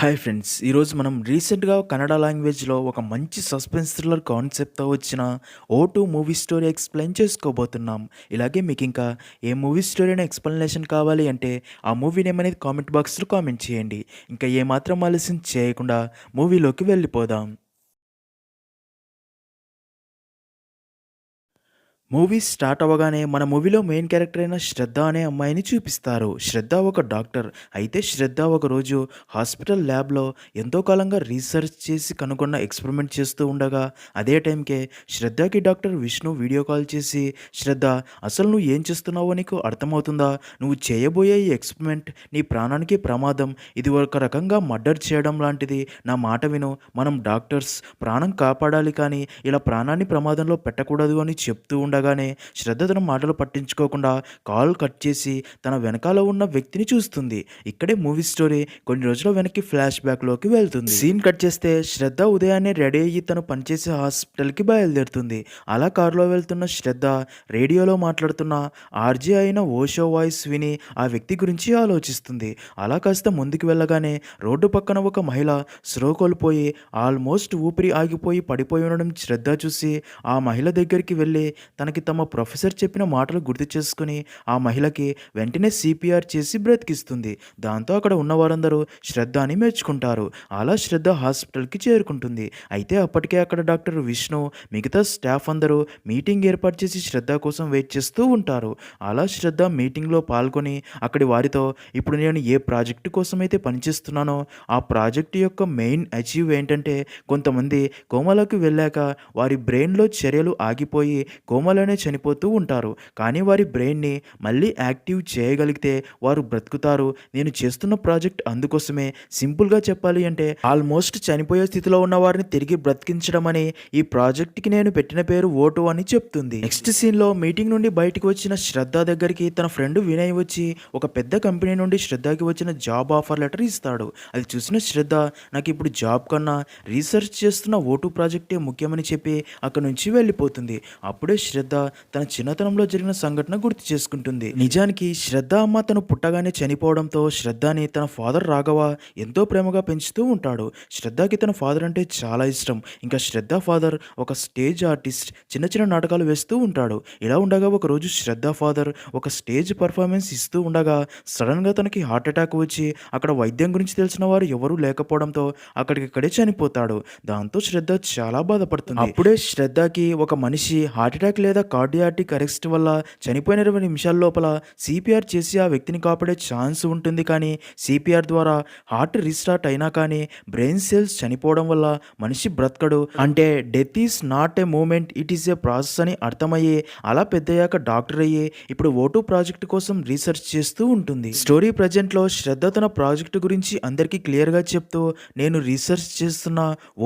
Hi friends ఈరోజు మనం రీసెంట్గా కన్నడ లాంగ్వేజ్లో ఒక మంచి సస్పెన్స్ థ్రిల్లర్ కాన్సెప్ట్తో వచ్చిన ఓ టూ మూవీ స్టోరీ ఎక్స్ప్లెయిన్ చేసుకోబోతున్నాం. ఇలాగే మీకు ఇంకా ఏ మూవీ స్టోరీ అయినా ఎక్స్ప్లెనేషన్ కావాలి అంటే ఆ మూవీ నేమ్ అనేది కామెంట్ బాక్స్లో కామెంట్ చేయండి. ఇంకా ఏమాత్రం ఆలస్యం చేయకుండా మూవీలోకి వెళ్ళిపోదాం. మూవీ స్టార్ట్ అవ్వగానే మన మూవీలో మెయిన్ క్యారెక్టర్ అయిన శ్రద్ధ అనే అమ్మాయిని చూపిస్తారు. శ్రద్ధ ఒక డాక్టర్. అయితే శ్రద్ధ ఒకరోజు హాస్పిటల్ ల్యాబ్లో ఎంతో కాలంగా రీసెర్చ్ చేసి కనుగొన్న ఎక్స్పెరిమెంట్ చేస్తూ ఉండగా అదే టైంకే శ్రద్ధకి డాక్టర్ విష్ణు వీడియో కాల్ చేసి శ్రద్ధ అసలు నువ్వు ఏం చేస్తున్నావో నీకు అర్థమవుతుందా? నువ్వు చేయబోయే ఈ ఎక్స్పెరిమెంట్ నీ ప్రాణానికి ప్రమాదం. ఇది ఒక రకంగా మర్డర్ చేయడం లాంటిది. నా మాట విను. మనం డాక్టర్స్ ప్రాణం కాపాడాలి కానీ ఇలా ప్రాణాన్ని ప్రమాదంలో పెట్టకూడదు అని చెప్తూ ఉండగానే శ్రద్ధ తన మాటలు పట్టించుకోకుండా కాల్ కట్ చేసి తన వెనకాల ఉన్న వ్యక్తిని చూస్తుంది. ఇక్కడే మూవీ స్టోరీ కొన్ని రోజుల వెనక్కి ఫ్లాష్ బ్యాక్లోకి వెళ్తుంది. సీన్ కట్ చేస్తే శ్రద్ధ ఉదయాన్నే రెడీ అయ్యి తను పనిచేసే హాస్పిటల్కి బయలుదేరుతుంది. అలా కారులో వెళ్తున్న శ్రద్ధ రేడియోలో మాట్లాడుతున్న ఆర్జే అయిన ఓషో వాయిస్ విని ఆ వ్యక్తి గురించి ఆలోచిస్తుంది. అలా కాస్త ముందుకు వెళ్ళగానే రోడ్డు పక్కన ఒక మహిళ స్లో కోల్పోయి ఆల్మోస్ట్ ఊపిరి ఆగిపోయి పడిపోయి ఉండడం శ్రద్ధ చూసి ఆ మహిళ దగ్గరికి వెళ్ళి తనకి తమ ప్రొఫెసర్ చెప్పిన మాటలు గుర్తు చేసుకుని ఆ మహిళకి వెంటనే సిపిఆర్ చేసి బ్రతికిస్తుంది. దాంతో అక్కడ ఉన్న వారందరూ శ్రద్ధ అని మెచ్చుకుంటారు. అలా శ్రద్ధ హాస్పిటల్కి చేరుకుంటుంది. అయితే అప్పటికే అక్కడ డాక్టర్ విష్ణు మిగతా స్టాఫ్ అందరూ మీటింగ్ ఏర్పాటు చేసి శ్రద్ధ కోసం వెయిట్ చేస్తూ ఉంటారు. అలా శ్రద్ధ మీటింగ్లో పాల్గొని అక్కడి వారితో ఇప్పుడు నేను ఏ ప్రాజెక్టు కోసం అయితే పనిచేస్తున్నానో ఆ ప్రాజెక్టు యొక్క మెయిన్ అచీవ్ ఏంటంటే కొంతమంది కోమలోకి వెళ్ళాక వారి బ్రెయిన్లో చర్యలు ఆగిపోయి కోమలోనే చనిపోతూ ఉంటారు. కానీ వారి బ్రెయిన్ని మళ్ళీ యాక్టివ్ చేయగలిగితే వారు బ్రతుకుతారు. నేను చేస్తున్న ప్రాజెక్ట్ అందుకోసమే సింపుల్గా చెప్పాలి అంటే ఆల్మోస్ట్ చనిపోయే స్థితిలో ఉన్న వారిని తిరిగి బ్రతికించడం అని ఈ ప్రాజెక్ట్కి నేను పెట్టిన పేరు ఓటు అని చెప్తుంది. నెక్స్ట్ సీన్లో మీటింగ్ నుండి బయటకు వచ్చిన శ్రద్ధ దగ్గరికి తన ఫ్రెండ్ వినయ్ వచ్చి ఒక పెద్ద కంపెనీ నుండి శ్రద్ధకి వచ్చిన జాబ్ ఆఫర్ లెటర్ ఇస్తాడు. అది చూసిన శ్రద్ధ నాకు ఇప్పుడు జాబ్ కన్నా రీసెర్చ్ చేస్తున్న ఓటు ప్రాజెక్టే ముఖ్యమని చెప్పి అక్కడ నుంచి వెళ్ళిపోతుంది. అప్పుడే శ్రద్ధ శ్రద్ధ తన చిన్నతనంలో జరిగిన సంఘటన గుర్తు చేసుకుంటుంది. నిజానికి శ్రద్ధ అమ్మ తను పుట్టగానే చనిపోవడంతో శ్రద్ధని తన ఫాదర్ రాఘవ ఎంతో ప్రేమగా పెంచుతూ ఉంటాడు. శ్రద్ధకి తన ఫాదర్ అంటే చాలా ఇష్టం. ఇంకా శ్రద్ధ ఫాదర్ ఒక స్టేజ్ ఆర్టిస్ట్. చిన్న చిన్న నాటకాలు వేస్తూ ఉంటాడు. ఇలా ఉండగా ఒకరోజు శ్రద్ధ ఫాదర్ ఒక స్టేజ్ పర్ఫార్మెన్స్ ఇస్తూ ఉండగా సడన్గా తనకి హార్ట్ అటాక్ వచ్చి అక్కడ వైద్యం గురించి తెలిసిన వారు ఎవరూ లేకపోవడంతో అక్కడికక్కడే చనిపోతాడు. దాంతో శ్రద్ధ చాలా బాధపడుతుంది. అప్పుడే శ్రద్ధకి ఒక మనిషి హార్ట్ అటాక్ లేదా కార్డియాటిక్ అరెస్ట్ వల్ల చనిపోయిన ఇరవై నిమిషాల లోపల సిపిఆర్ చేసి ఆ వ్యక్తిని కాపాడే ఛాన్స్ ఉంటుంది కానీ సిపిఆర్ ద్వారా హార్ట్ రీస్టార్ట్ అయినా కానీ బ్రెయిన్ సెల్స్ చనిపోవడం వల్ల మనిషి బ్రతకడు. అంటే death is not a moment it is a process అని అర్థమయ్యే అలా పెద్దయ్యాక డాక్టర్ అయ్యే ఇప్పుడు ఓటు ప్రాజెక్ట్ కోసం రీసెర్చ్ చేస్తూ ఉంటుంది. స్టోరీ ప్రజెంట్లో శ్రద్ధ తన ప్రాజెక్ట్ గురించి అందరికీ క్లియర్గా చెప్తూ నేను రీసెర్చ్ చేస్తున్న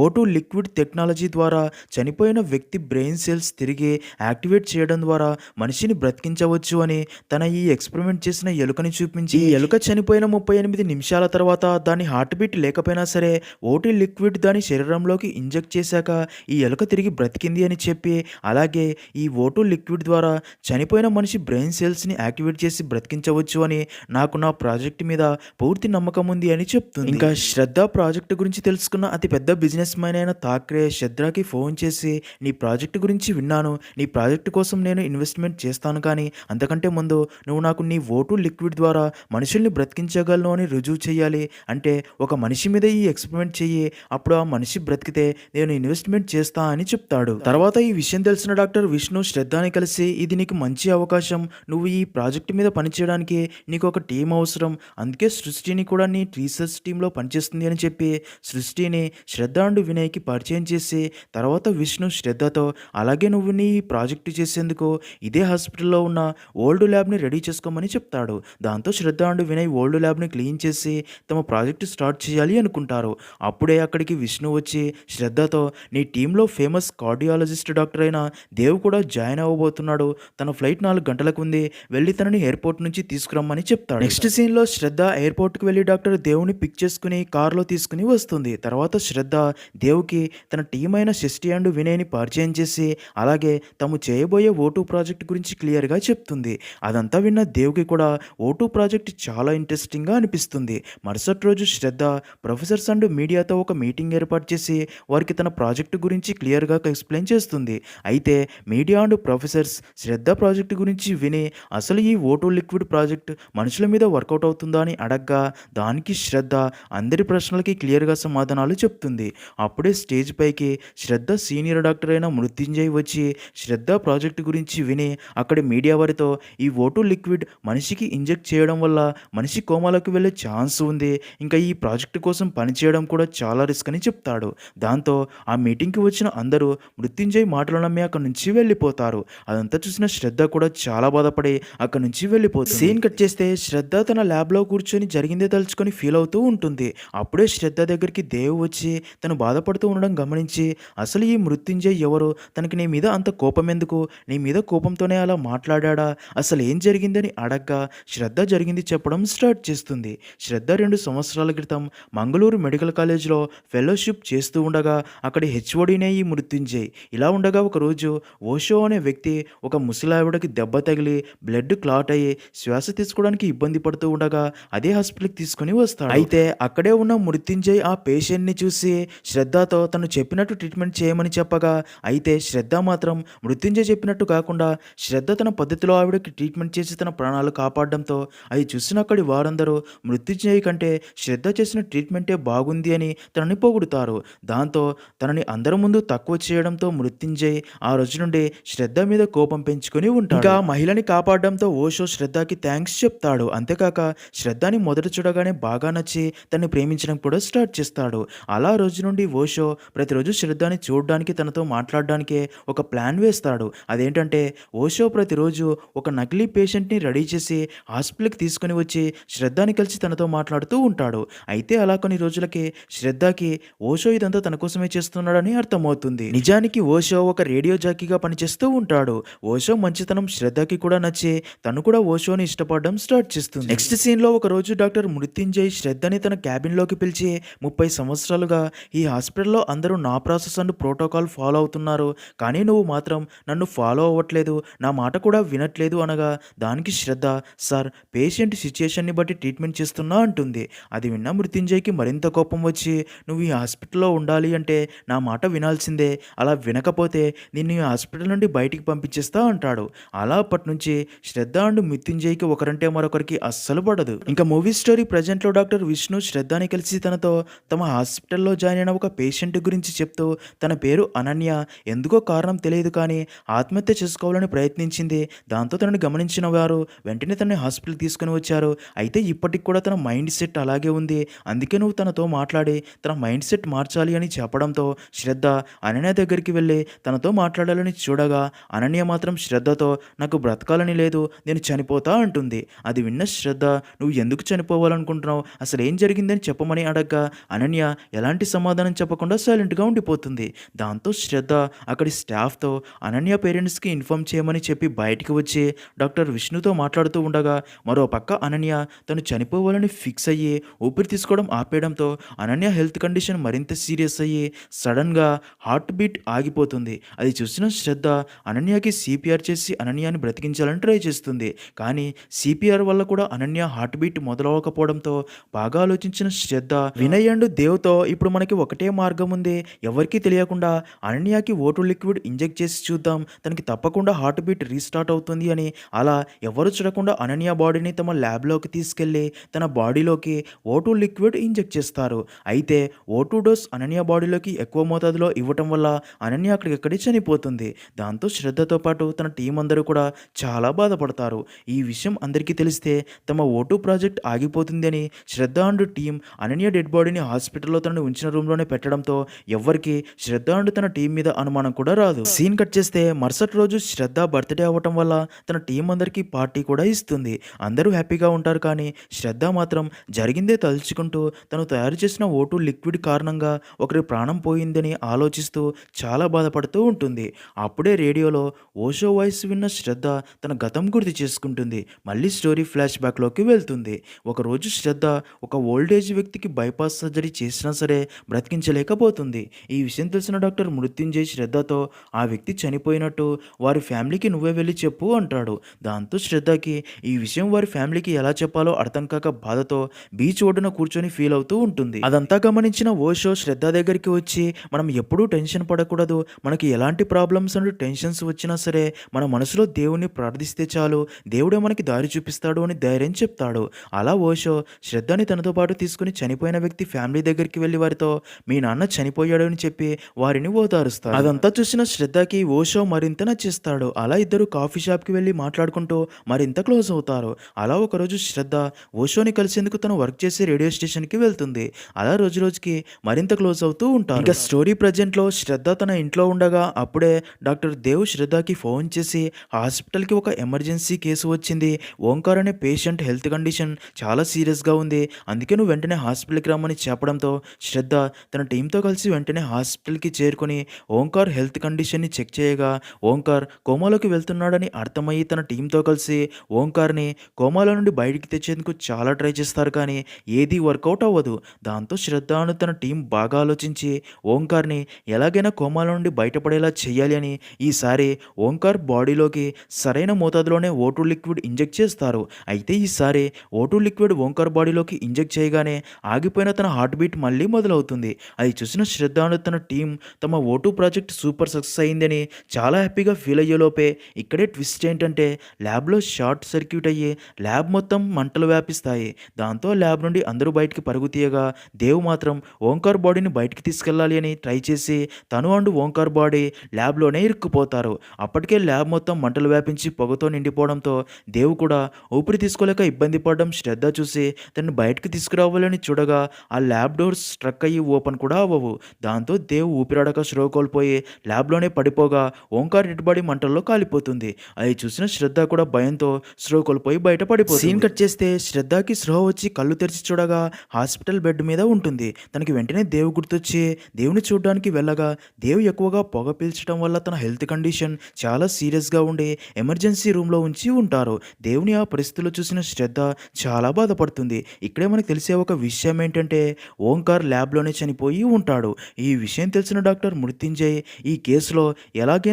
ఓటు లిక్విడ్ టెక్నాలజీ ద్వారా చనిపోయిన వ్యక్తి బ్రెయిన్ సెల్స్ తిరిగి యాక్టివేట్ చేయడం ద్వారా మనిషిని బ్రతికించవచ్చు అని తన ఈ ఎక్స్పెరిమెంట్ చేసిన ఎలుకని చూపించి ఈ ఎలుక చనిపోయిన ముప్పై ఎనిమిది నిమిషాల తర్వాత దాని హార్ట్ బీట్ లేకపోయినా సరే ఓటీ లిక్విడ్ దాని శరీరంలోకి ఇంజెక్ట్ చేశాక ఈ ఎలుక తిరిగి బ్రతికింది అని చెప్పి అలాగే ఈ ఓటూ లిక్విడ్ ద్వారా చనిపోయిన మనిషి బ్రెయిన్ సెల్స్ని యాక్టివేట్ చేసి బ్రతికించవచ్చు అని నాకు నా ప్రాజెక్ట్ మీద పూర్తి నమ్మకం ఉంది అని చెప్తుంది. ఇంకా శ్రద్ధ ప్రాజెక్ట్ గురించి తెలుసుకున్న అతి పెద్ద బిజినెస్ మ్యాన్ అయిన థాక్రే శ్రద్ధకి ఫోన్ చేసి నీ ప్రాజెక్ట్ గురించి విన్నాను. నీ ప్రాజెక్ట్ కోసం నేను ఇన్వెస్ట్మెంట్ చేస్తాను కానీ అంతకంటే ముందు నువ్వు నాకు నీ ఓటు లిక్విడ్ ద్వారా మనుషుల్ని బ్రతికించగలను అని రుజువు చేయాలి. అంటే ఒక మనిషి మీద ఈ ఎక్స్పెరిమెంట్ చెయ్యి. అప్పుడు ఆ మనిషి బ్రతికితే నేను ఇన్వెస్ట్మెంట్ చేస్తా అని చెప్తాడు. తర్వాత ఈ విషయం తెలిసిన డాక్టర్ విష్ణు శ్రద్ధని కలిసి ఇది నీకు మంచి అవకాశం. నువ్వు ఈ ప్రాజెక్ట్ మీద పనిచేయడానికి నీకు ఒక టీం అవసరం. అందుకే సృష్టిని కూడా నీ రీసెర్చ్ టీంలో పనిచేస్తుంది అని చెప్పి సృష్టిని శ్రద్ధ అండ్ వినయ్కి పరిచయం చేసి తర్వాత విష్ణు శ్రద్ధతో అలాగే నువ్వు నీ ప్రాజెక్ట్ చేసేందుకు ఇదే హాస్పిటల్లో ఉన్న ఓల్డ్ ల్యాబ్ని రెడీ చేసుకోమని చెప్తాడు. దాంతో శ్రద్ధ అండ్ వినయ్ ఓల్డ్ ల్యాబ్ని క్లీన్ చేసి తమ ప్రాజెక్టు స్టార్ట్ చేయాలి అనుకుంటారు. అప్పుడే అక్కడికి విష్ణు వచ్చి శ్రద్ధతో నీ టీంలో ఫేమస్ కార్డియాలజిస్ట్ డాక్టర్ అయిన దేవ్ కూడా జాయిన్ అవ్వబోతున్నాడు. తన ఫ్లైట్ నాలుగు గంటలకు ఉంది. వెళ్ళి తనని ఎయిర్పోర్ట్ నుంచి తీసుకురమ్మని చెప్తాడు. నెక్స్ట్ సీన్లో శ్రద్ధ ఎయిర్పోర్ట్కి వెళ్ళి డాక్టర్ దేవుని పిక్ చేసుకుని కారులో తీసుకుని వస్తుంది. తర్వాత శ్రద్ధ దేవుకి తన టీం అయిన షష్టి అండ్ వినయ్ని పరిచయం చేసి అలాగే తాము చేయబోయే ఓటూ ప్రాజెక్ట్ గురించి క్లియర్గా చెప్తుంది. అదంతా విన్న దేవుకి కూడా ఓటూ ప్రాజెక్ట్ చాలా ఇంట్రెస్టింగ్గా అనిపిస్తుంది. మరుసటి రోజు శ్రద్ధ ప్రొఫెసర్స్ అండ్ మీడియాతో ఒక మీటింగ్ ఏర్పాటు చేసి వారికి తన ప్రాజెక్టు గురించి క్లియర్గా ఎక్స్ప్లెయిన్ చేస్తుంది. అయితే media and professors Shraddha project గురించి విని అసలు ఈ ఓటు లిక్విడ్ ప్రాజెక్ట్ మనుషుల మీద వర్కౌట్ అవుతుందా అని అడగ్గా దానికి శ్రద్ధ అందరి ప్రశ్నలకి క్లియర్గా సమాధానాలు చెప్తుంది. అప్పుడే స్టేజ్ పైకి శ్రద్ధ సీనియర్ డాక్టర్ అయిన మృత్యుంజయ్ వచ్చి శ్రద్ధ ప్రాజెక్టు గురించి విని అక్కడి మీడియా వారితో ఈ ఓటు లిక్విడ్ మనిషికి ఇంజెక్ట్ చేయడం వల్ల మనిషి కోమాలకు వెళ్ళే ఛాన్స్ ఉంది. ఇంకా ఈ ప్రాజెక్టు కోసం పనిచేయడం కూడా చాలా రిస్క్ అని చెప్తాడు. దాంతో ఆ మీటింగ్కి వచ్చిన అందరూ మృత్యుంజయ్ మాటలు నమ్మి అక్కడి నుంచి వెళ్ళిపోతారు. అదంతా చూసిన శ్రద్ధ కూడా చాలా బాధపడి అక్కడి నుంచి వెళ్ళిపోతుంది. సీన్ కట్ చేస్తే శ్రద్ధ తన ల్యాబ్లో కూర్చొని జరిగిందే తలుచుకొని ఫీల్ అవుతూ ఉంటుంది. అప్పుడే శ్రద్ధ దగ్గరికి దేవు వచ్చి తను బాధపడుతూ ఉండడం గమనించి అసలు ఈ మృత్యుంజయ్ ఎవరు? తనకి నీ మీద అంత కోపం ఎందుకు నీ మీద కోపంతోనే అలా మాట్లాడా అసలు ఏం జరిగిందని అడగ్గా శ్రద్ధ జరిగింది చెప్పడం స్టార్ట్ చేస్తుంది. శ్రద్ధ రెండు సంవత్సరాల క్రితం మంగళూరు మెడికల్ కాలేజ్లో ఫెలోషిప్ చేస్తూ ఉండగా అక్కడి హెచ్ఓడినే ఈ మృత్యుంజయ్. ఇలా ఉండగా ఒకరోజు ఓషో అనే వ్యక్తి ఒక ముసలావిడకి దెబ్బ తగిలి బ్లడ్ క్లాట్ అయ్యి శ్వాస తీసుకోవడానికి ఇబ్బంది పడుతూ ఉండగా అదే హాస్పిటల్కి తీసుకుని వస్తాడు. అయితే అక్కడే ఉన్న మృత్యుంజయ్ ఆ పేషెంట్ని చూసి శ్రద్ధతో తను చెప్పినట్టు ట్రీట్మెంట్ చేయమని చెప్పగా అయితే శ్రద్ధ మాత్రం మృత్యుంజయ్ చెప్పినట్టు కాకుండా శ్రద్ధ తన పద్ధతిలో ఆవిడకి ట్రీట్మెంట్ చేసి తన ప్రాణాలు కాపాడడంతో అది చూసిన అక్కడి వారందరూ మృత్యుంజయ్ కంటే శ్రద్ధ చేసిన ట్రీట్మెంటే బాగుంది అని తనని పొగుడుతారు. దాంతో తనని అందరి ముందు తక్కువ చేయడంతో మృత్యుంజయ్ ఆ రోజు నుండి శ్రద్ధ మీద కోపం పెంచుకొని ఉంటాడు. ఇంకా మహిళని కాపాడడంతో ఓషో శ్రద్ధకి థ్యాంక్స్ చెప్తాడు. అంతేకాక శ్రద్ధని మొదట చూడగానే బాగా నచ్చి తనని ప్రేమించడం కూడా స్టార్ట్ చేస్తాడు. అలా రోజు నుండి ఓషో ప్రతిరోజు శ్రద్ధని చూడడానికి తనతో మాట్లాడడానికే ఒక ప్లాన్ వేస్తాడు. అదేంటంటే ఓషో ప్రతిరోజు ఒక నకిలీ పేషెంట్ని రెడీ చేసి హాస్పిటల్కి తీసుకుని వచ్చి శ్రద్ధని కలిసి తనతో మాట్లాడుతూ ఉంటాడు. అయితే అలా కొన్ని రోజులకి శ్రద్ధకి ఓషో ఇదంతా తన కోసమే చేస్తున్నాడని అర్థమవుతుంది. నిజానికి ఓషో ఒక రేడియో జాకీగా పనిచేస్తూ ఉంటాడు. ఓషో మంచితనం శ్రద్ధకి కూడా నచ్చి తను కూడా ఓషోని ఇష్టపడడం స్టార్ట్ చేస్తుంది. నెక్స్ట్ సీన్లో ఒక రోజు డాక్టర్ మృత్యుంజయ్ శ్రద్ధని తన క్యాబిన్లోకి పిలిచి ముప్పై సంవత్సరాలుగా ఈ హాస్పిటల్లో అందరూ నా ప్రాసెస్ అండ్ ప్రోటోకాల్ ఫాలో అవుతున్నారు. కానీ నువ్వు మాత్రం నన్ను ఫాలో అవ్వట్లేదు నా మాట కూడా వినట్లేదు అనగా దానికి శ్రద్ధ సార్ పేషెంట్ సిచ్యుయేషన్ని బట్టి ట్రీట్మెంట్ చేస్తున్నా అంటుంది. అది విన్న మృత్యుంజయ్కి మరింత కోపం వచ్చి నువ్వు ఈ హాస్పిటల్లో ఉండాలి అంటే నా మాట వినాల్సిందే అలా వినకపోతే నిన్ను ఈ హాస్పిటల్ నుండి బయటికి పంపించేస్తా అంటాడు. అలా అప్పటి నుంచి శ్రద్ధ అండ్ మృత్యుంజయ్కి ఒకరంటే మరొకరికి అస్సలు పడదు. ఇంకా మూవీ స్టోరీ ప్రజెంట్లో డాక్టర్ విష్ణు శ్రద్ధని కలిసి తనతో తమ హాస్పిటల్లో జాయిన్ అయిన ఒక పేషెంట్ గురించి చెప్తూ తన పేరు అనన్య ఎందుకో కారణం తెలియదు కానీ ఆత్మహత్య చేసుకోవాలని ప్రయత్నించింది. దాంతో తనని గమనించిన వారు వెంటనే తనని హాస్పిటల్ తీసుకుని వచ్చారు. అయితే ఇప్పటికి కూడా తన మైండ్ సెట్ అలాగే ఉంది. అందుకే నువ్వు తనతో మాట్లాడి తన మైండ్ సెట్ మార్చాలి అని చెప్పడంతో శ్రద్ధ అనన్య దగ్గరికి వెళ్ళి తనతో మాట్లాడాలని చూడగా అనన్య మాత్రం శ్రద్ధతో నాకు బ్రతకాలని లేదు నేను చనిపోతా అంటుంది. అది విన్న శ్రద్ధ నువ్వు ఎందుకు చనిపోవాలనుకుంటున్నావు? అసలు ఏం జరిగిందని చెప్పమని అడగ్గా అనన్య ఎలాంటి సమాధానం చెప్పకుండా సైలెంట్గా ఉండిపోతుంది. దాంతో శ్రద్ధ అక్కడి స్టాఫ్తో అనన్య పేరెంట్స్కి ఇన్ఫామ్ చేయమని చెప్పి బయటికి వచ్చి డాక్టర్ విష్ణుతో మాట్లాడుతూ ఉండగా మరో పక్క అనన్య తను చనిపోవాలని ఫిక్స్ అయ్యి ఊపిరి తీసుకోవడం ఆపేయడంతో అనన్య హెల్త్ కండిషన్ మరింత సీరియస్ అయ్యి సడన్గా హార్ట్ బీట్ ఆగిపోతుంది. అది చూసిన శ్రద్ధ అనన్యకి సిపిఆర్ చేసి అనన్యాని బ్రతికించాలని ట్రై చేస్తుంది. కానీ సిపిఆర్ వల్ల కూడా అనన్య హార్ట్ బీట్ మొదలవకపోవడంతో బాగా ఆలోచించిన శ్రద్ధ వినయ్ అండ్ దేవ్తో ఇప్పుడు మనకి ఒకటే మార్గం ఉంది. ఎవరికీ తెలియకుండా అనన్యకి ఓటు లిక్విడ్ ఇంజెక్ట్ చేసి చూద్దాం. తనకి తప్పకుండా హార్ట్ బీట్ రీస్టార్ట్ అవుతుంది అని. అలా ఎవరు చూడకుండా అనన్య బాడీని తమ ల్యాబ్లోకి తీసుకెళ్ళి తన బాడీలోకి ఓటు లిక్విడ్ ఇంజెక్ట్ చేస్తారు. అయితే ఓటు డోస్ అనన్య బాడీలోకి ఎక్కువ మోతాదులో ఇవ్వటం వల్ల అనన్య అక్కడికక్కడే చనిపోతుంది. దాంతో శ్రద్ధతో పాటు తన టీం అందరూ కూడా చాలా బాధపడతారు. ఈ విషయం అందరికీ తెలిస్తే తమ ఓటు ప్రాజెక్ట్ ఆగిపోతుంది అని Shraddha and team Ananya dead బాడీని హాస్పిటల్లో తనని ఉంచిన రూమ్లోనే పెట్టడంతో ఎవ్వరికి శ్రద్ధ అండ్ తన టీం మీద అనుమానం కూడా రాదు. సీన్ కట్ చేస్తే మరుసటి రోజు శ్రద్ధ బర్త్డే అవ్వటం వల్ల తన టీం అందరికీ పార్టీ కూడా ఇస్తుంది. అందరూ హ్యాపీగా ఉంటారు కానీ శ్రద్ధ మాత్రం జరిగిందే తలుచుకుంటూ తను తయారు చేసిన ఓటు లిక్విడ్ కారణంగా ఒకరి ప్రాణం పోయిందని ఆలోచిస్తూ చాలా బాధపడుతూ ఉంటుంది. అప్పుడే రేడియోలో ఓషో వాయిస్ విన్న శ్రద్ధ తన గతం గుర్తు చేసుకుంటుంది. మళ్ళీ స్టోరీ ఫ్లాష్ బ్యాక్లోకి వెళ్తుంది. ఒకరోజు శ్రద్ధ ఒక ఓల్డేజ్ వ్యక్తికి బైపాస్ సర్జరీ చేసినా సరే బ్రతికించలేకపోతుంది. ఈ విషయం తెలిసిన డాక్టర్ మృత్యుంజయ్ శ్రద్ధతో ఆ వ్యక్తి చనిపోయి పోయినట్టు వారి ఫ్యామిలీకి నువ్వే వెళ్ళి చెప్పు అంటాడు. దాంతో శ్రద్ధకి ఈ విషయం వారి ఫ్యామిలీకి ఎలా చెప్పాలో అర్థం కాక బాధతో బీచ్ ఒడ్డున కూర్చొని ఫీల్ అవుతూ ఉంటుంది. అదంతా గమనించిన ఓషో శ్రద్ధ దగ్గరికి వచ్చి మనం ఎప్పుడూ టెన్షన్ పడకూడదు. మనకి ఎలాంటి ప్రాబ్లమ్స్ అండ్ టెన్షన్స్ వచ్చినా సరే మన మనసులో దేవుణ్ణి ప్రార్థిస్తే చాలు. దేవుడే మనకి దారి చూపిస్తాడు అని ధైర్యం చెప్తాడు. అలా ఓషో శ్రద్ధని తనతో పాటు తీసుకుని చనిపోయిన వ్యక్తి ఫ్యామిలీ దగ్గరికి వెళ్ళి వారితో మీ నాన్న చనిపోయాడు అని చెప్పి వారిని ఓదారుస్తారు అదంతా చూసిన శ్రద్ధకి ఓషో మరింత నచ్చిస్తాడు. అలా ఇద్దరు కాఫీ షాప్కి వెళ్ళి మాట్లాడుకుంటూ మరింత క్లోజ్ అవుతారు. అలా ఒకరోజు శ్రద్ధ ఓషోని కలిసేందుకు తను వర్క్ చేసే రేడియో స్టేషన్కి వెళ్తుంది. అలా రోజు రోజుకి మరింత క్లోజ్ అవుతూ ఉంటారు. ఇంకా స్టోరీ ప్రజెంట్లో శ్రద్ధ తన ఇంట్లో ఉండగా అప్పుడే డాక్టర్ దేవ్ శ్రద్ధకి ఫోన్ చేసి హాస్పిటల్కి ఒక ఎమర్జెన్సీ కేసు వచ్చింది. ఓంకార్ అనే పేషెంట్ హెల్త్ కండిషన్ చాలా సీరియస్గా ఉంది. అందుకే నువ్వు వెంటనే హాస్పిటల్కి రమ్మని చెప్పడంతో శ్రద్ధ తన టీంతో కలిసి వెంటనే హాస్పిటల్కి చేరుకొని ఓంకార్ హెల్త్ కండిషన్ని చెక్ చేయగా ఓంకార్ కోమాలోకి వెళ్తున్నాడని అర్థమయ్యి తన టీంతో కలిసి ఓంకార్ని కోమాలో నుండి బయటికి తెచ్చేందుకు చాలా ట్రై చేస్తారు కానీ ఏది వర్కౌట్ అవ్వదు. దాంతో శ్రద్ధను తన టీం బాగా ఆలోచించి ఓంకార్ని ఎలాగైనా కోమాలో నుండి బయటపడేలా చేయాలి అని ఈసారి ఓంకార్ బాడీలోకి సరైన మోతాదులోనే ఓటు లిక్విడ్ ఇంజెక్ట్ చేస్తారు. అయితే ఈసారి ఓటు లిక్విడ్ ఓంకార్ బాడీలోకి ఇంజెక్ట్ చేయగానే ఆగిపోయిన తన హార్ట్ బీట్ మళ్ళీ మొదలవుతుంది. అది చూసిన శ్రద్ధను తన టీం తమ ఓటు ప్రాజెక్ట్ సూపర్ సక్సెస్ అయిందని చాలా హ్యాపీగా ఫీల్ అయ్యేలోపే ఇక్కడే ట్విస్ట్ ఏంటంటే ల్యాబ్లో షార్ట్ సర్క్యూట్ అయ్యి ల్యాబ్ మొత్తం మంటలు వ్యాపిస్తాయి. దాంతో ల్యాబ్ నుండి అందరూ బయటికి పరుగు తీయగా దేవు మాత్రం ఓంకార్ బాడీని బయటికి తీసుకెళ్ళాలి అని ట్రై చేసి తను అండ్ ఓంకార్ బాడీ ల్యాబ్లోనే ఇరుక్కుపోతారు. అప్పటికే ల్యాబ్ మొత్తం మంటలు వ్యాపించి పొగతో నిండిపోవడంతో దేవు కూడా ఊపిరి తీసుకోలేక ఇబ్బంది పడడం శ్రద్ధ చూసి తను బయటకు తీసుకురావాలని చూడగా ఆ ల్యాబ్ డోర్స్ స్ట్రక్ అయ్యి ఓపెన్ కూడా అవ్వవు. దాంతో దేవు ఊపిరాడక స్లో కోల్పోయి ల్యాబ్లోనే పడిపోగా ఓంకార్ ఇటుబడి మంటల్లో కాలిపోతుంది. అది చూసిన శ్రద్ధ కూడా భయంతో స్రో కోల్పోయి బయటపడిపోతుంది. సీన్ కట్ చేస్తే శ్రద్ధకి స్రో వచ్చి కళ్ళు తెరిచి చూడగా హాస్పిటల్ బెడ్ మీద ఉంటుంది. తనకి వెంటనే దేవు గుర్తొచ్చి దేవుని చూడడానికి వెళ్ళగా దేవు ఎక్కువగా పొగ పీల్చడం వల్ల తన హెల్త్ కండిషన్ చాలా సీరియస్గా ఉండి ఎమర్జెన్సీ రూమ్లో ఉంచి ఉంటారు. దేవుని ఆ పరిస్థితుల్లో చూసిన శ్రద్ధ చాలా బాధపడుతుంది. ఇక్కడే మనకు తెలిసే ఒక విషయం ఏంటంటే ఓంకార్ ల్యాబ్లోనే చనిపోయి ఉంటాడు. ఈ విషయం తెలిసిన డాక్టర్ మృత్యుంజయ్ ఈ కేసులో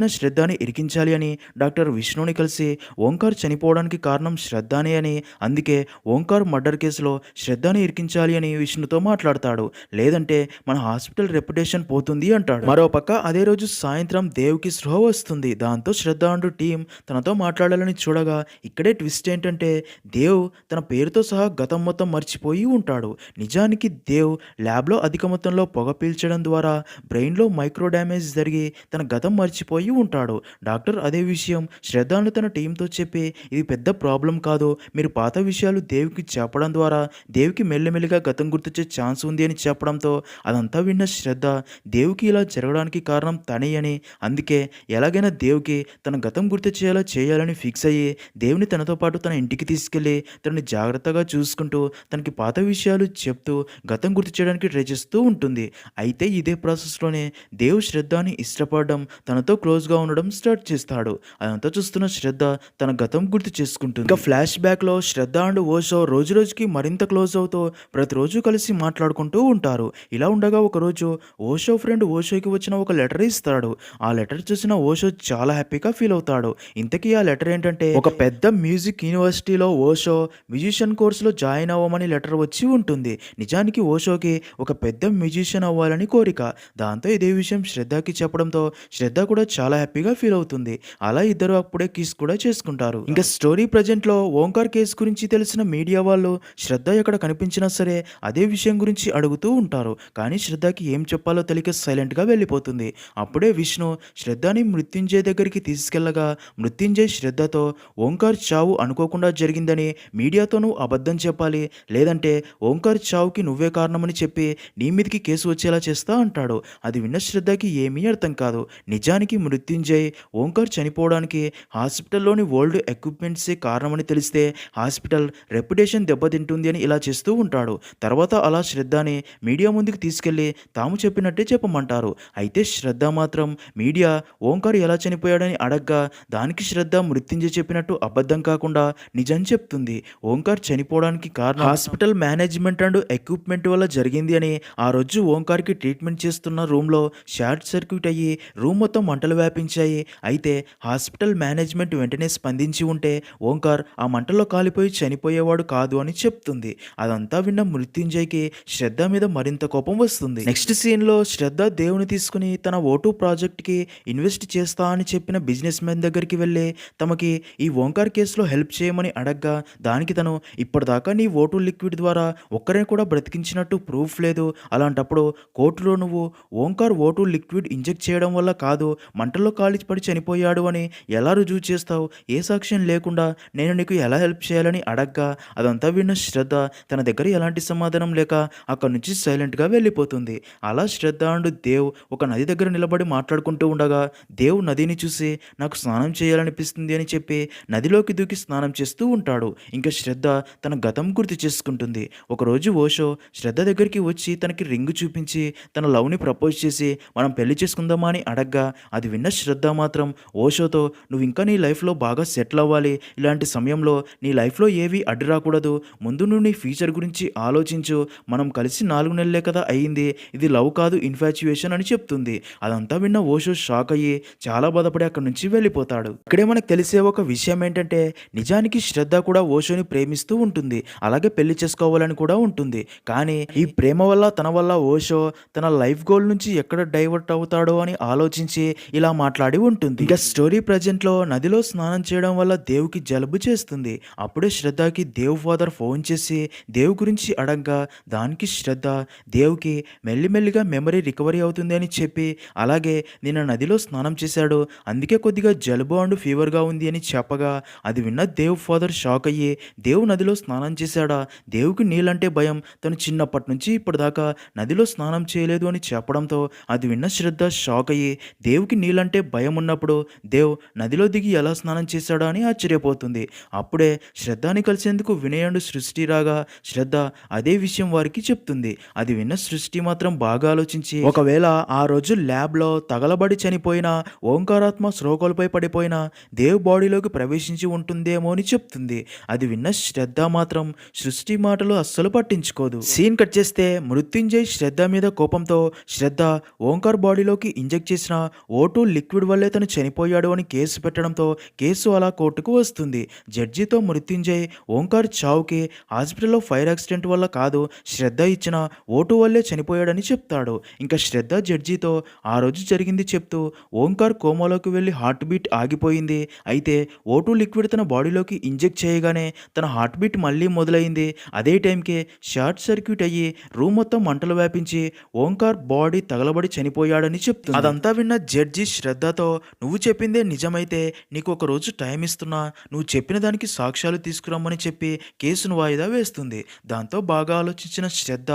ఎలాగైనా శ్రద్ధని ఇరికించాలి అని డాక్టర్ విష్ణుని కలిసి ఓంకార్ చనిపోవడానికి కారణం శ్రద్ధనే అని అందుకే ఓంకార్ మర్డర్ కేసులో శ్రద్ధని ఇరికించాలి అని విష్ణుతో మాట్లాడతాడు. లేదంటే మన హాస్పిటల్ రెప్యుటేషన్ పోతుంది అంటాడు. మరోపక్క అదే రోజు సాయంత్రం దేవ్కి స్పృహ వస్తుంది. దాంతో శ్రద్ధ అంటూ టీం తనతో మాట్లాడాలని చూడగా ఇక్కడే ట్విస్ట్ ఏంటంటే దేవ్ తన పేరుతో సహా గతం మొత్తం మర్చిపోయి ఉంటాడు. నిజానికి దేవ్ ల్యాబ్లో అధిక మొత్తంలో పొగ పీల్చడం ద్వారా బ్రెయిన్లో మైక్రో డ్యామేజ్ జరిగి తన గతం మర్చిపోయి ఉంటాడు. డాక్టర్ అదే విషయం. శ్రద్ధను తన టీంతో చెప్పి ఇది పెద్ద ప్రాబ్లం కాదు. మీరు పాత విషయాలు దేవికి చెప్పడం ద్వారా దేవికి మెల్లమెల్లిగా గతం గుర్తొచ్చే ఛాన్స్ ఉంది అని చెప్పడంతో అదంతా విన్న శ్రద్ధ దేవుకి ఇలా జరగడానికి కారణం తనే అని. అందుకే ఎలాగైనా దేవుకి తన గతం గుర్తు చేయాలా చేయాలని ఫిక్స్ అయ్యి దేవుని తనతో పాటు తన ఇంటికి తీసుకెళ్ళి తనని జాగ్రత్తగా చూసుకుంటూ తనకి పాత విషయాలు చెప్తూ గతం గుర్తు చేయడానికి ట్రై చేస్తూ ఉంటుంది. అయితే ఇదే ప్రాసెస్లోనే దేవ్ శ్రద్ధని ఇష్టపడడం తనతో క్లోజ్ క్లోజ్గా ఉండడం స్టార్ట్ చేస్తాడు. అదంతా చూస్తున్న శ్రద్ధ తన గతం గుర్తు చేసుకుంటుంది. ఇంకా ఫ్లాష్ బ్యాక్లో శ్రద్ధ అండ్ ఓషో రోజు రోజుకి మరింత క్లోజ్ అవుతూ ప్రతిరోజు కలిసి మాట్లాడుకుంటూ ఉంటారు. ఇలా ఉండగా ఒకరోజు ఓషో ఫ్రెండ్ ఓషోకి వచ్చిన ఒక లెటర్ ఇస్తాడు. ఆ లెటర్ చూసిన ఓషో చాలా హ్యాపీగా ఫీల్ అవుతాడు. ఇంతకీ ఆ లెటర్ ఏంటంటే ఒక పెద్ద మ్యూజిక్ యూనివర్సిటీలో ఓషో మ్యూజిషియన్ కోర్సులో జాయిన్ అవ్వమని లెటర్ వచ్చి ఉంటుంది. నిజానికి ఓషోకి ఒక పెద్ద మ్యూజిషియన్ అవ్వాలని కోరిక. దాంతో ఇదే విషయం శ్రద్ధకి చెప్పడంతో శ్రద్ధ కూడా చాలా చాలా హ్యాపీగా ఫీల్ అవుతుంది. అలా ఇద్దరు అప్పుడే కిస్ కూడా చేసుకుంటారు. ఇంకా స్టోరీ ప్రజెంట్లో ఓంకార్ కేసు గురించి తెలిసిన మీడియా వాళ్ళు శ్రద్ధ ఎక్కడ కనిపించినా సరే అదే విషయం గురించి అడుగుతూ ఉంటారు. కానీ శ్రద్ధకి ఏం చెప్పాలో తెలియక సైలెంట్గా వెళ్ళిపోతుంది. అప్పుడే విష్ణు శ్రద్ధని మృత్యుంజయ్ దగ్గరికి తీసుకెళ్ళగా మృత్యుంజయ్ శ్రద్ధతో ఓంకార్ చావు అనుకోకుండా జరిగిందని మీడియాతోనూ అబద్ధం చెప్పాలి. లేదంటే ఓంకార్ చావుకి నువ్వే కారణమని చెప్పి నీ మీదకి కేసు వచ్చేలా చేస్తా అంటాడు. అది విన్న శ్రద్ధకి ఏమీ అర్థం కాదు. నిజానికి మృత్యుంజయ్ ఓంకార్ చనిపోవడానికి హాస్పిటల్లోని ఓల్డ్ ఎక్విప్మెంట్సే కారణమని తెలిస్తే హాస్పిటల్ రెప్యుటేషన్ దెబ్బతింటుంది అని ఇలా చేస్తూ ఉంటాడు. తర్వాత అలా శ్రద్ధని మీడియా ముందుకు తీసుకెళ్ళి తాము చెప్పినట్టే చెప్పమంటారు. అయితే శ్రద్ధ మాత్రం మీడియా ఓంకార్ ఎలా చనిపోయాడని అడగ్గా దానికి శ్రద్ధ మృత్యుంజయ్ చెప్పినట్టు అబద్ధం కాకుండా నిజం చెప్తుంది. ఓంకార్ చనిపోవడానికి కారణం హాస్పిటల్ మేనేజ్మెంట్ అండ్ ఎక్విప్మెంట్ వల్ల జరిగింది అని ఆ రోజు ఓంకార్కి ట్రీట్మెంట్ చేస్తున్న రూమ్లో షార్ట్ సర్క్యూట్ అయ్యి రూమ్ మొత్తం మంటలు వ్యాపించాయి. అయితే హాస్పిటల్ మేనేజ్మెంట్ వెంటనే స్పందించి ఉంటే ఓంకార్ ఆ మంటల్లో కాలిపోయి చనిపోయేవాడు కాదు అని చెప్తుంది. అదంతా విన్న మృత్యుంజయ్కి శ్రద్ధ మీద మరింత కోపం వస్తుంది. నెక్స్ట్ సీన్లో శ్రద్ధ దేవుని తీసుకుని తన ఓటు ప్రాజెక్ట్కి ఇన్వెస్ట్ చేస్తా అని చెప్పిన బిజినెస్ మ్యాన్ దగ్గరికి వెళ్ళి తమకి ఈ ఓంకార్ కేసులో హెల్ప్ చేయమని అడగ్గా దానికి తను ఇప్పటిదాకా నీ ఓటు లిక్విడ్ ద్వారా ఒక్కరిని కూడా బ్రతికించినట్టు ప్రూఫ్ లేదు. అలాంటప్పుడు కోర్టులో నువ్వు ఓంకార్ ఓటు లిక్విడ్ ఇంజెక్ట్ చేయడం వల్ల కాదు మంటల్లో కాలిచి పడి చనిపోయాడు అని ఎలా రుజువు చేస్తావు? ఏ సాక్ష్యం లేకుండా నేను నీకు ఎలా హెల్ప్ చేయాలని అడగ్గా అదంతా విన్న శ్రద్ధ తన దగ్గర ఎలాంటి సమాధానం లేక అక్కడి నుంచి సైలెంట్గా వెళ్ళిపోతుంది. అలా శ్రద్ధ అండ్ దేవ్ ఒక నది దగ్గర నిలబడి మాట్లాడుకుంటూ ఉండగా దేవ్ నదిని చూసి నాకు స్నానం చేయాలనిపిస్తుంది అని చెప్పి నదిలోకి దూకి స్నానం చేస్తూ ఉంటాడు. ఇంకా శ్రద్ధ తన గతం గుర్తు చేసుకుంటుంది. ఒకరోజు ఓషో శ్రద్ధ దగ్గరికి వచ్చి తనకి రింగ్ చూపించి తన లవ్ని ప్రపోజ్ చేసి మనం పెళ్ళి చేసుకుందామా అని అడగ్గా అది విన్న శ్రద్ధ మాత్రం. ఓషోతో నువ్వు ఇంకా నీ లైఫ్లో బాగా సెటిల్ అవ్వాలి. ఇలాంటి సమయంలో నీ లైఫ్లో ఏవి అడ్డు రాకూడదు. ముందు నువ్వు నీ ఫ్యూచర్ గురించి ఆలోచించు. మనం కలిసి నాలుగు నెలలే కదా అయ్యింది ఇది లవ్ కాదు ఇన్ఫాచ్యుయేషన్ అని చెప్తుంది. అదంతా విన్న ఓషో షాక్ అయ్యి చాలా బాధపడి అక్కడి నుంచి వెళ్ళిపోతాడు. ఇక్కడే మనకు తెలిసే ఒక విషయం ఏంటంటే నిజానికి శ్రద్ధ కూడా ఓషోని ప్రేమిస్తూ ఉంటుంది. అలాగే పెళ్ళి చేసుకోవాలని కూడా ఉంటుంది. కానీ ఈ ప్రేమ వల్ల తన వల్ల ఓషో తన లైఫ్ గోల్ నుంచి ఎక్కడ డైవర్ట్ అవుతాడో అని ఆలోచించి ఇలా మాట్లాడి ఉంటుంది. ఇక స్టోరీ ప్రజెంట్లో నదిలో స్నానం చేయడం వల్ల దేవుకి జలుబు చేస్తుంది. అప్పుడే శ్రద్ధకి దేవ్ ఫాదర్ ఫోన్ చేసి దేవ్ గురించి అడగ్గా దానికి శ్రద్ధ దేవుకి మెల్లిమెల్లిగా మెమరీ రికవరీ అవుతుంది అని చెప్పి అలాగే నిన్న నదిలో స్నానం చేశాడు అందుకే కొద్దిగా జలుబు అండ్ ఫీవర్గా ఉంది అని చెప్పగా అది విన్న దేవ్ ఫాదర్ షాక్ అయ్యి దేవ్ నదిలో స్నానం చేశాడా? దేవుకి నీళ్ళంటే భయం. తను చిన్నప్పటి నుంచి ఇప్పటిదాకా నదిలో స్నానం చేయలేదు అని చెప్పడంతో అది విన్న శ్రద్ధ షాక్ అయ్యి దేవుకి నీళ్ళంటే భయం ఉన్నప్పుడు దేవ్ నదిలో దిగి ఎలా స్నానం చేశాడా అని ఆశ్చర్యపోతుంది. అప్పుడే శ్రద్ధని కలిసేందుకు వినయండు సృష్టి రాగా శ్రద్ధ అదే విషయం వారికి చెప్తుంది. అది విన్న సృష్టి మాత్రం బాగా ఆలోచించి ఒకవేళ ఆ రోజు ల్యాబ్లో తగలబడి చనిపోయిన ఓంకారాత్మ శ్లోకాలపై పడిపోయిన దేవ్ బాడీలోకి ప్రవేశించి ఉంటుందేమో అని చెప్తుంది. అది విన్న శ్రద్ధ మాత్రం సృష్టి మాటలు అస్సలు పట్టించుకోదు. సీన్ కట్ చేస్తే మృత్యుంజయ్ శ్రద్ధ మీద కోపంతో శ్రద్ధ ఓంకార్ బాడీలోకి ఇంజెక్ట్ చేసిన ఓటు లిక్విడ్ వల్లే తను చనిపోయాడు అని కేసు పెట్టడంతో కేసు అలా కోర్టుకు వస్తుంది. జడ్జితో మృత్యుంజయ్ ఓంకార్ చావుకి హాస్పిటల్లో ఫైర్ యాక్సిడెంట్ వల్ల కాదు శ్రద్ధ ఇచ్చిన ఓటు వల్లే చనిపోయాడని చెప్తాడు. ఇంకా శ్రద్ధ జడ్జితో ఆ రోజు జరిగింది చెప్తూ ఓంకార్ కోమాలోకి వెళ్ళి హార్ట్ బీట్ ఆగిపోయింది. అయితే ఓటు లిక్విడ్ తన బాడీలోకి ఇంజెక్ట్ చేయగానే తన హార్ట్ బీట్ మళ్ళీ మొదలైంది. అదే టైంకి షార్ట్ సర్క్యూట్ అయ్యి రూమ్ మొత్తం మంటలు వ్యాపించి ఓంకార్ బాడీ తగలబడి చనిపోయాడని చెప్తుంది. అదంతా విన్న జడ్జి శ్రద్ధతో నువ్వు చెప్పిందే నిజమైతే నీకు ఒక రోజు టైం ఇస్తున్నా. నువ్వు చెప్పిన దానికి సాక్ష్యాలు తీసుకురమ్మని చెప్పి కేసును వాయిదా వేస్తుంది. దాంతో బాగా ఆలోచించిన శ్రద్ధ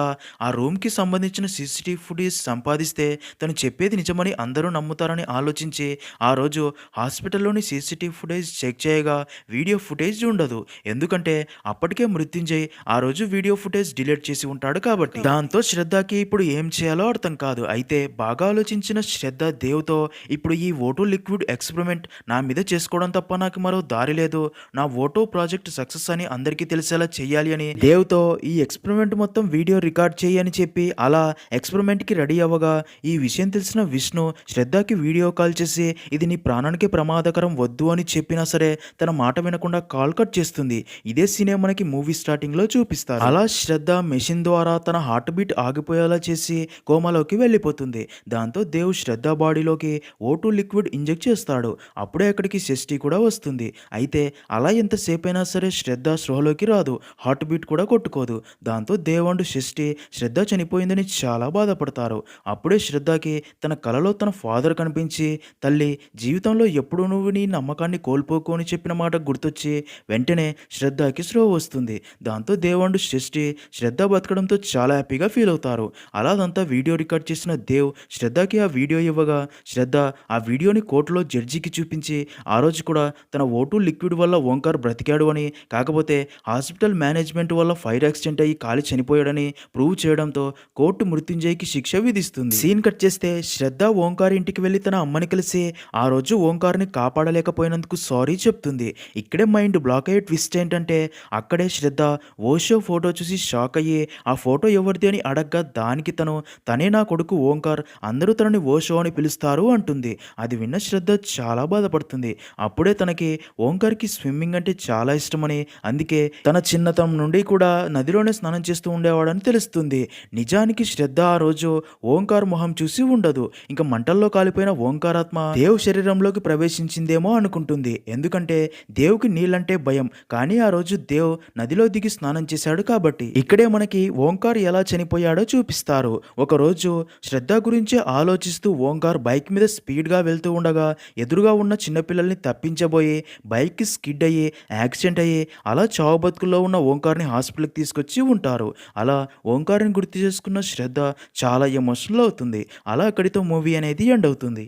ఆ రూమ్కి సంబంధించిన సీసీటీవీ ఫుటేజ్ సంపాదిస్తే తను చెప్పేది నిజమని అందరూ నమ్ముతారని ఆలోచించి ఆ రోజు హాస్పిటల్లోని సీసీటీవీ ఫుటేజ్ చెక్ చేయగా వీడియో ఫుటేజ్ ఉండదు. ఎందుకంటే అప్పటికే మృత్యుంజయ్ ఆ రోజు వీడియో ఫుటేజ్ డిలీట్ చేసి ఉంటాడు కాబట్టి. దాంతో శ్రద్ధకి ఇప్పుడు ఏం చేయాలో అర్థం కాదు. అయితే బాగా ఆలోచించిన శ్రద్ధ దేవుతో ఇప్పుడు ఈ ఓటో లిక్విడ్ ఎక్స్పెరిమెంట్ నా మీద చేసుకోవడం తప్ప నాకు మరో దారి లేదు. నా ఓటో ప్రాజెక్ట్ సక్సెస్ అని అందరికీ తెలిసేలా చేయాలి అని. దేవుతో ఈ ఎక్స్పెరిమెంట్ మొత్తం వీడియో రికార్డ్ చేయి అని చెప్పి అలా ఎక్స్పెరిమెంట్కి రెడీ అవ్వగా ఈ విషయం తెలిసిన విష్ణు శ్రద్ధకి వీడియో కాల్ చేసి ఇది నీ ప్రాణానికి ప్రమాదకరం వద్దు అని చెప్పినా సరే తన మాట వినకుండా కాల్ కట్ చేస్తుంది. ఇదే సీనే మనకి మూవీ స్టార్టింగ్లో చూపిస్తారు. అలా శ్రద్ధ మెషిన్ ద్వారా తన హార్ట్ బీట్ ఆగిపోయేలా చేసి కోమాలోకి వెళ్ళిపోతుంది. దాంతో దేవ్ శ్రద్ధ బాడీలోకి ఓటు లిక్విడ్ ఇంజెక్ట్ చేస్తాడు. అప్పుడే అక్కడికి షష్ఠి కూడా వస్తుంది. అయితే అలా ఎంతసేపు అయినా సరే శ్రద్ధ స్పృహలోకి రాదు. హార్ట్ బీట్ కూడా కొట్టుకోదు. దాంతో దేవాండు షష్టి షష్ఠి శ్రద్ధ చనిపోయిందని చాలా బాధపడతారు. అప్పుడే శ్రద్ధకి తన కలలో తన ఫాదర్ కనిపించి తల్లి జీవితంలో ఎప్పుడు నువ్వు నీ నమ్మకాన్ని కోల్పోకు అని చెప్పిన మాట గుర్తొచ్చి వెంటనే శ్రద్ధకి స్లో వస్తుంది. దాంతో దేవాండు షష్టి షష్ఠి శ్రద్ధ బతకడంతో చాలా హ్యాపీగా ఫీల్ అవుతారు. అలా అదంతా వీడియో రికార్డ్ చేసిన దేవ్ శ్రద్ధకి ఆ వీడియో ఇవ్వగా శ్రద్ధ ఆ వీడియోని కోర్టులో జడ్జికి చూపించి ఆ రోజు కూడా తన ఓటు లిక్విడ్ వల్ల ఓంకార్ బ్రతికాడు అని కాకపోతే హాస్పిటల్ మేనేజ్మెంట్ వల్ల ఫైర్ యాక్సిడెంట్ అయ్యి కాలి చనిపోయాడని ప్రూవ్ చేయడంతో కోర్టు మృత్యుంజయ్కి శిక్ష విధిస్తుంది. సీన్ కట్ చేస్తే శ్రద్ధ ఓంకార్ ఇంటికి వెళ్ళి తన అమ్మని కలిసి ఆ రోజు ఓంకార్ని కాపాడలేకపోయినందుకు సారీ చెప్తుంది. ఇక్కడే మైండ్ బ్లాక్ అయ్యే ట్విస్ట్ ఏంటంటే అక్కడే శ్రద్ధ ఓషో ఫోటో చూసి షాక్ అయ్యి ఆ ఫోటో ఎవరిది అని అడగ్గా దానికి తను తనే నా కొడుకు ఓంకార్ అందరూ తనని ఓషో అని పిలుస్తారు అంటుంది. ఉంటుంది అది విన్న శ్రద్ధ చాలా బాధపడుతుంది. అప్పుడే తనకి ఓంకార్కి స్విమ్మింగ్ అంటే చాలా ఇష్టమని అందుకే తన చిన్నతనం నుండి కూడా నదిలోనే స్నానం చేస్తూ ఉండేవాడని తెలుస్తుంది. నిజానికి శ్రద్ధ ఆ రోజు ఓంకార్ మొహం చూసి ఉండదు. ఇంకా మంటల్లో కాలిపోయిన ఓంకారాత్మ దేవ్ శరీరంలోకి ప్రవేశించిందేమో అనుకుంటుంది. ఎందుకంటే దేవుకి నీళ్ళంటే భయం. కానీ ఆ రోజు దేవ్ నదిలో దిగి స్నానం చేశాడు కాబట్టి ఇక్కడే మనకి ఓంకార్ ఎలా చనిపోయాడో చూపిస్తారు. ఒకరోజు శ్రద్ధ గురించి ఆలోచిస్తూ ఓంకార్ బైక్ మీద స్పీడ్గా వెళ్తూ ఉండగా ఎదురుగా ఉన్న చిన్నపిల్లల్ని తప్పించబోయే బైక్కి స్కిడ్ అయ్యి యాక్సిడెంట్ అయ్యి అలా చావు బతుకుల్లో ఉన్న ఓంకార్ని హాస్పిటల్కి తీసుకొచ్చి ఉంటారు. అలా ఓంకార్ని గుర్తు చేసుకున్న శ్రద్ధ చాలా ఎమోషనల్ అవుతుంది. అలా అక్కడితో మూవీ అనేది ఎండ్ అవుతుంది.